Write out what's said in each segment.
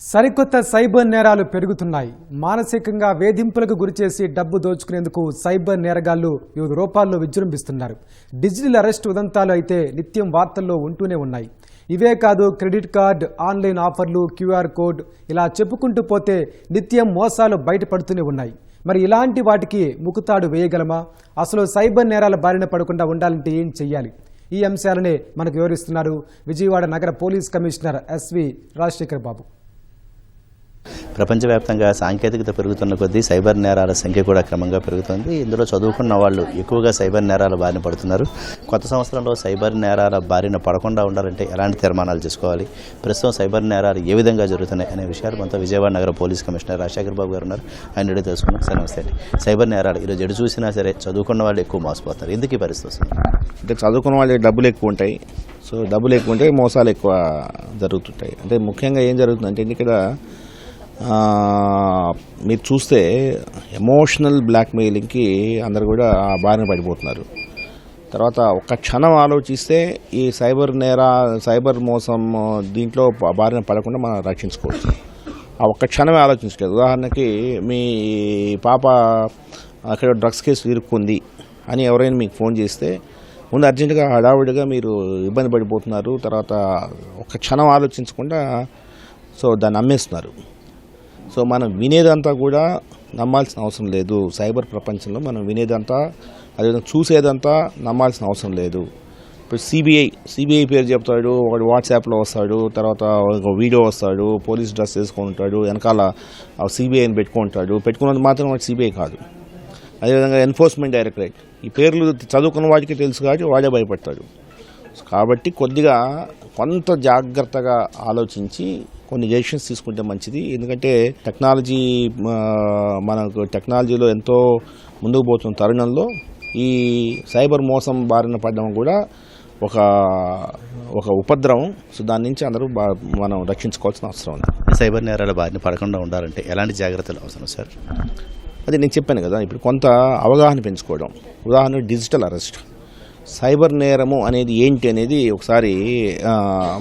సరికొత్త సైబర్ నేరాలు పెరుగుతున్నాయి. మానసికంగా వేధింపులకు గురిచేసి డబ్బు దోచుకునేందుకు సైబర్ నేరగాళ్ళు వివిధ రూపాల్లో విజృంభిస్తున్నారు. డిజిటల్ అరెస్ట్ ఉదంతాలు అయితే నిత్యం వార్తల్లో ఉంటూనే ఉన్నాయి. ఇవే కాదు క్రెడిట్ కార్డ్ ఆన్లైన్ ఆఫర్లు క్యూఆర్ కోడ్ ఇలా చెప్పుకుంటూ పోతే నిత్యం మోసాలు బయటపడుతూనే ఉన్నాయి. మరి ఇలాంటి వాటికి ముకుతాడు వేయగలమా? అసలు సైబర్ నేరాల బారిన పడకుండా ఉండాలంటే ఏం చెయ్యాలి? ఈ అంశాలనే మనకు వివరిస్తున్నారు విజయవాడ నగర police commissioner SV Rajasekhar Babu ప్రపంచవ్యాప్తంగా సాంకేతికత పెరుగుతున్న కొద్దీ సైబర్ నేరాల సంఖ్య కూడా క్రమంగా పెరుగుతుంది. ఇందులో చదువుకున్న వాళ్ళు ఎక్కువగా సైబర్ నేరాల బారిన పడుతున్నారు. కొత్త సంవత్సరంలో సైబర్ నేరాల బారిన పడకుండా ఉండాలంటే ఎలాంటి తీర్మానాలు చేసుకోవాలి? ప్రస్తుతం సైబర్ నేరాలు ఏ విధంగా జరుగుతున్నాయి అనే విషయాలు మనతో విజయవాడ నగర పోలీస్ కమిషనర్ రాజశేఖర్ బాబు గారు ఉన్నారు. ఆయన అడిగి తెలుసుకున్నాం సరే నమస్తే అండి. సైబర్ నేరాలు ఈరోజు ఎడు చూసినా సరే చదువుకున్న వాళ్ళు ఎక్కువ మోసపోతారు. ఎందుకు ఈ పరిస్థితి వస్తుంది? అంటే చదువుకున్న వాళ్ళకి డబ్బులు ఎక్కువ ఉంటాయి. సో డబ్బులు ఎక్కువ ఉంటాయి మోసాలు ఎక్కువ జరుగుతుంటాయి. అంటే ముఖ్యంగా ఏం జరుగుతుందంటే ఇక్కడ మీరు చూస్తే ఎమోషనల్ బ్లాక్మెయిలింగ్కి అందరు కూడా ఆ బారిన పడిపోతున్నారు. తర్వాత ఒక్క క్షణం ఆలోచిస్తే ఈ సైబర్ నేర సైబర్ మోసం దీంట్లో బారిన పడకుండా మనం రక్షించుకోవచ్చు. ఆ ఒక్క క్షణమే ఆలోచించలేదు. ఉదాహరణకి మీ పాప అక్కడ డ్రగ్స్ కేసు ఇరుక్కుంది అని ఎవరైనా మీకు ఫోన్ చేస్తే ముందు అర్జెంటుగా హడావుడిగా మీరు ఇబ్బంది పడిపోతున్నారు. తర్వాత ఒక క్షణం ఆలోచించకుండా సో దాన్ని అమ్మేస్తున్నారు. సో మనం వినేదంతా కూడా నమ్మాల్సిన అవసరం లేదు. సైబర్ ప్రపంచంలో మనం వినేదంతా అదేవిధంగా చూసేదంతా నమ్మాల్సిన అవసరం లేదు. ఇప్పుడు సిబిఐ సిబిఐ పేరు చెప్తాడు ఒకడు వాట్సాప్లో వస్తాడు తర్వాత ఒక వీడియో వస్తాడు పోలీస్ డ్రెస్ వేసుకొని ఉంటాడు వెనకాల సిబిఐని పెట్టుకుంటాడు. పెట్టుకున్నది మాత్రం వాడు సిబిఐ కాదు. అదేవిధంగా ఎన్ఫోర్స్మెంట్ డైరెక్టరేట్. ఈ పేర్లు చదువుకున్న వాడికి తెలుసు కాబట్టి వాడే భయపడతాడు. కాబట్టి కొద్దిగా కొంత జాగ్రత్తగా ఆలోచించి కొన్ని డెసిషన్స్ తీసుకుంటే మంచిది. ఎందుకంటే టెక్నాలజీ మనకు టెక్నాలజీలో ఎంతో ముందుకు పోతున్న తరుణంలో ఈ సైబర్ మోసం బారిన పడడం కూడా ఒక ఒక ఉపద్రవం. సో దాని నుంచి అందరూ బా మనం రక్షించుకోవాల్సిన అవసరం ఉంది. సైబర్ నేరాల బారిన పడకుండా ఉండాలంటే ఎలాంటి జాగ్రత్తలు అవసరం సార్? అది నేను చెప్పాను కదా ఇప్పుడు కొంత అవగాహన పెంచుకోవడం. ఉదాహరణ డిజిటల్ అరెస్ట్. సైబర్ నేరము అనేది ఏంటి అనేది ఒకసారి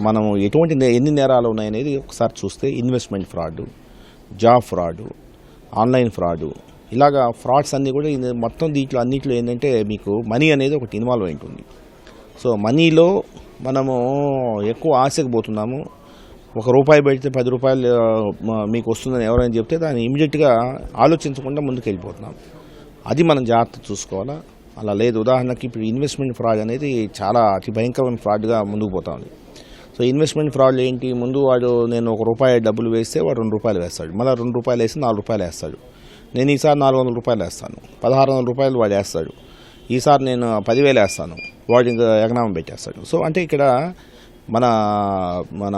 మనం ఎటువంటి ఎన్ని నేరాలు ఉన్నాయనేది ఒకసారి చూస్తే investment fraud job fraud online fraud ఇలాగా ఫ్రాడ్స్ అన్నీ కూడా మొత్తం దీంట్లో అన్నింటిలో ఏంటంటే మీకు మనీ అనేది ఒకటి ఇన్వాల్వ్ అయి ఉంటుంది సో మనీలో మనము ఎక్కువ ఆశకు పోతున్నాము. ఒక రూపాయి పెడితే పది రూపాయలు మీకు వస్తుందని ఎవరైనా చెప్తే దాన్ని ఇమీడియట్గా ఆలోచించకుండా ముందుకు వెళ్ళిపోతున్నాం అది మనం జాగ్రత్త చూసుకోవాలా? అలా లేదు. ఉదాహరణకి ఇప్పుడు ఇన్వెస్ట్మెంట్ ఫ్రాడ్ అనేది చాలా అతి భయంకరమైన ఫ్రాడ్గా ముందుకు పోతా ఉంది. సో ఇన్వెస్ట్మెంట్ ఫ్రాడ్ ఏంటి? ముందు వాడు నేను ఒక రూపాయి డబ్బులు వేస్తే వాడు రెండు రూపాయలు వేస్తాడు. మళ్ళీ రెండు రూపాయలు వేసి నాలుగు రూపాయలు వేస్తాడు. నేను ఈసారి నాలుగు వందల రూపాయలు వేస్తాను. పదహారు వందల రూపాయలు వాడు వేస్తాడు. ఈసారి నేను పదివేలు వేస్తాను. వాడు ఇంకా ఎకనామం పెట్టేస్తాడు. సో అంటే ఇక్కడ మన మన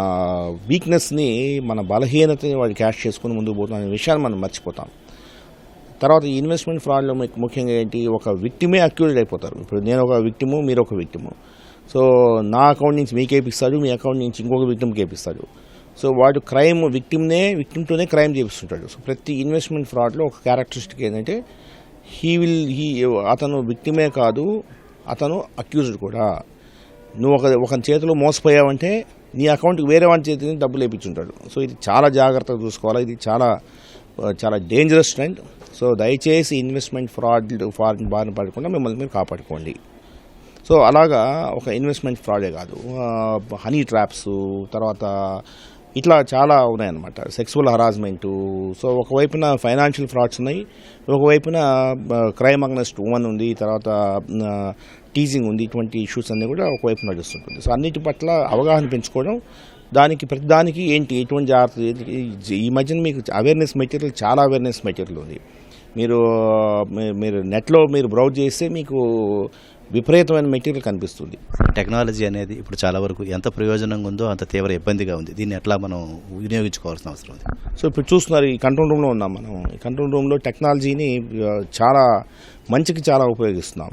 వీక్నెస్ని మన బలహీనతని వాడు క్యాష్ చేసుకుని ముందుకు పోతున్న అనే విషయాన్ని మనం మర్చిపోతాం. తర్వాత ఈ ఇన్వెస్ట్మెంట్ ఫ్రాడ్లో మీకు ముఖ్యంగా ఏంటి? ఒక విక్టిమే అక్యూజ్డ్ అయిపోతారు. ఇప్పుడు నేను ఒక విక్టిము మీరు ఒక విక్టిము సో నా అకౌంట్ నుంచి మీకు వేపిస్తాడు మీ అకౌంట్ నుంచి ఇంకొక విక్టిమ్కి వేపిస్తాడు సో వాడు క్రైమ్ విక్టిమ్నే విక్టిమ్తోనే క్రైమ్ చేపిస్తుంటాడు. సో ప్రతి ఇన్వెస్ట్మెంట్ ఫ్రాడ్లో ఒక క్యారెక్టరిస్టిక్ ఏంటంటే హీ విల్ హీ అతను విక్టిమే కాదు అతను అక్యూజ్డ్ కూడా. నువ్వు ఒక ఒక చేతిలో మోసపోయావంటే నీ అకౌంట్కి వేరే వాడి చేతి నుంచి డబ్బులు వేయించుంటాడు సో ఇది చాలా జాగ్రత్తగా చూసుకోవాలి. ఇది చాలా చాలా డేంజరస్ ట్రెండ్ సో దయచేసి ఇన్వెస్ట్మెంట్ ఫ్రాడ్ ఫారిన్ బారిన పడకుండా మిమ్మల్ని మీరు కాపాడుకోండి. సో అలాగా ఒక ఇన్వెస్ట్మెంట్ ఫ్రాడే కాదు. హనీ ట్రాప్స్ తర్వాత ఇట్లా చాలా ఉన్నాయన్నమాట. సెక్సువల్ హరాస్మెంటు సో ఒకవైపున ఫైనాన్షియల్ ఫ్రాడ్స్ ఉన్నాయి ఒకవైపున క్రైమ్ అగ్నెస్ట్ ఉమెన్ ఉంది తర్వాత టీజింగ్ ఉంది ఇటువంటి ఇష్యూస్ అన్నీ కూడా ఒకవైపు నడుస్తుంటుంది. సో అన్నిటి పట్ల అవగాహన పెంచుకోవడం దానికి ప్రతి దానికి ఏంటి ఎటువంటి జాగ్రత్త ఈ మధ్యన మీకు అవేర్నెస్ మెటీరియల్ చాలా అవేర్నెస్ మెటీరియల్ ఉంది. మీరు మీరు నెట్లో మీరు బ్రౌజ్ చేస్తే మీకు విపరీతమైన మెటీరియల్ కనిపిస్తుంది. టెక్నాలజీ అనేది ఇప్పుడు చాలా వరకు ఎంత ప్రయోజనంగా ఉందో అంత తీవ్ర ఇబ్బందిగా ఉంది. దీన్ని ఎట్లా మనం వినియోగించుకోవాల్సిన అవసరం ఉంది? సో ఇప్పుడు చూస్తున్నారు ఈ కంట్రోల్ రూమ్లో ఉన్నాం మనం. ఈ కంట్రోల్ రూమ్లో టెక్నాలజీని చాలా మంచికి చాలా ఉపయోగిస్తున్నాం.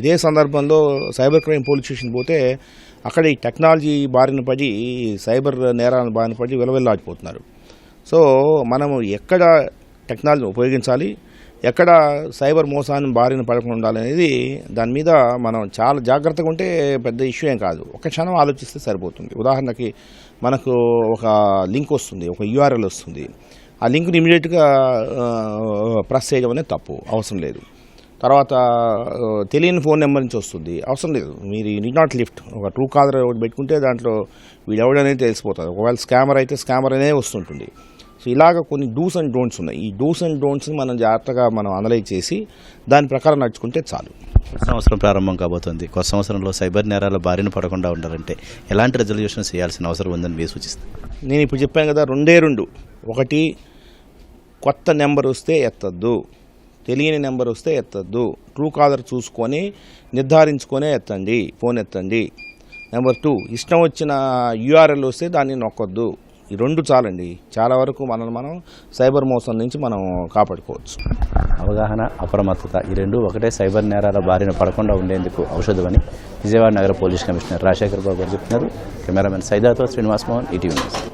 ఇదే సందర్భంలో సైబర్ క్రైమ్ పోలీస్ స్టేషన్ పోతే అక్కడ ఈ టెక్నాలజీ బారిన పడి సైబర్ నేరాల బారిన పడి విలవిల్లాడిపోతున్నారు. సో మనము ఎక్కడ టెక్నాలజీ ఉపయోగించాలి? ఎక్కడ సైబర్ మోసాన్ని బారిన పడకుండా ఉండాలనేది దాని మీద మనం చాలా జాగ్రత్తగా ఉంటే పెద్ద ఇష్యూ ఏం కాదు. ఒక క్షణం ఆలోచిస్తే సరిపోతుంది. ఉదాహరణకి మనకు ఒక లింక్ వస్తుంది ఒక యూఆర్ఎల్ వస్తుంది. ఆ లింక్ని ఇమీడియట్గా ప్రెస్ చేయడం అనేది తప్పు అవసరం లేదు. తర్వాత తెలియని ఫోన్ నెంబర్ నుంచి వస్తుంది అవసరం లేదు. మీరు నీ నాట్ లిఫ్ట్ ఒక ట్రూ కాలర్ ఒకటి పెట్టుకుంటే దాంట్లో వీడు ఎవడనేది తెలిసిపోతుంది ఒకవేళ స్కామర్ అయితే స్కామర్ అనే వస్తుంటుంది. సో ఇలాగ కొన్ని డూస్ అండ్ డోంట్స్ ఉన్నాయి. ఈ డూస్ అండ్ డోంట్స్ని మనం జాగ్రత్తగా మనం అనలైజ్ చేసి దాని ప్రకారం నడుచుకుంటే చాలు. సంవత్సరం ప్రారంభం కాబోతోంది. కొత్త సంవత్సరంలో సైబర్ నేరాల బారిన పడకుండా ఉండాలంటే ఎలాంటి రెజల్యూషన్ చేయాల్సిన అవసరం ఉందని మీరు సూచిస్తారు? నేను ఇప్పుడు చెప్పాను కదా రెండే రెండు. ఒకటి కొత్త నెంబర్ వస్తే ఎత్తద్దు. తెలియని నెంబర్ వస్తే ఎత్తద్దు. ట్రూ కాలర్ చూసుకొని నిర్ధారించుకొనే ఎత్తండి. ఫోన్ ఎత్తండి. నెంబర్ టూ ఇష్టం వచ్చిన యూఆర్ఎల్ వస్తే దాన్ని నొక్కొద్దు. ఈ రెండు చాలండి. చాలా వరకు మనం మనం సైబర్ మోసం నుంచి మనం కాపాడుకోవచ్చు. అవగాహన అప్రమత్తత ఈ రెండు ఒకటే సైబర్ నేరాల బారిన పడకుండా ఉండేందుకు ఔషధమని విజయవాడ నగర పోలీస్ కమిషనర్ రాజశేఖర్ బాబు గారు చెప్తున్నారు. కెమెరామెన్ సైదాతో శ్రీనివాస్ మోహన్ ఈటీవీ న్యూస్.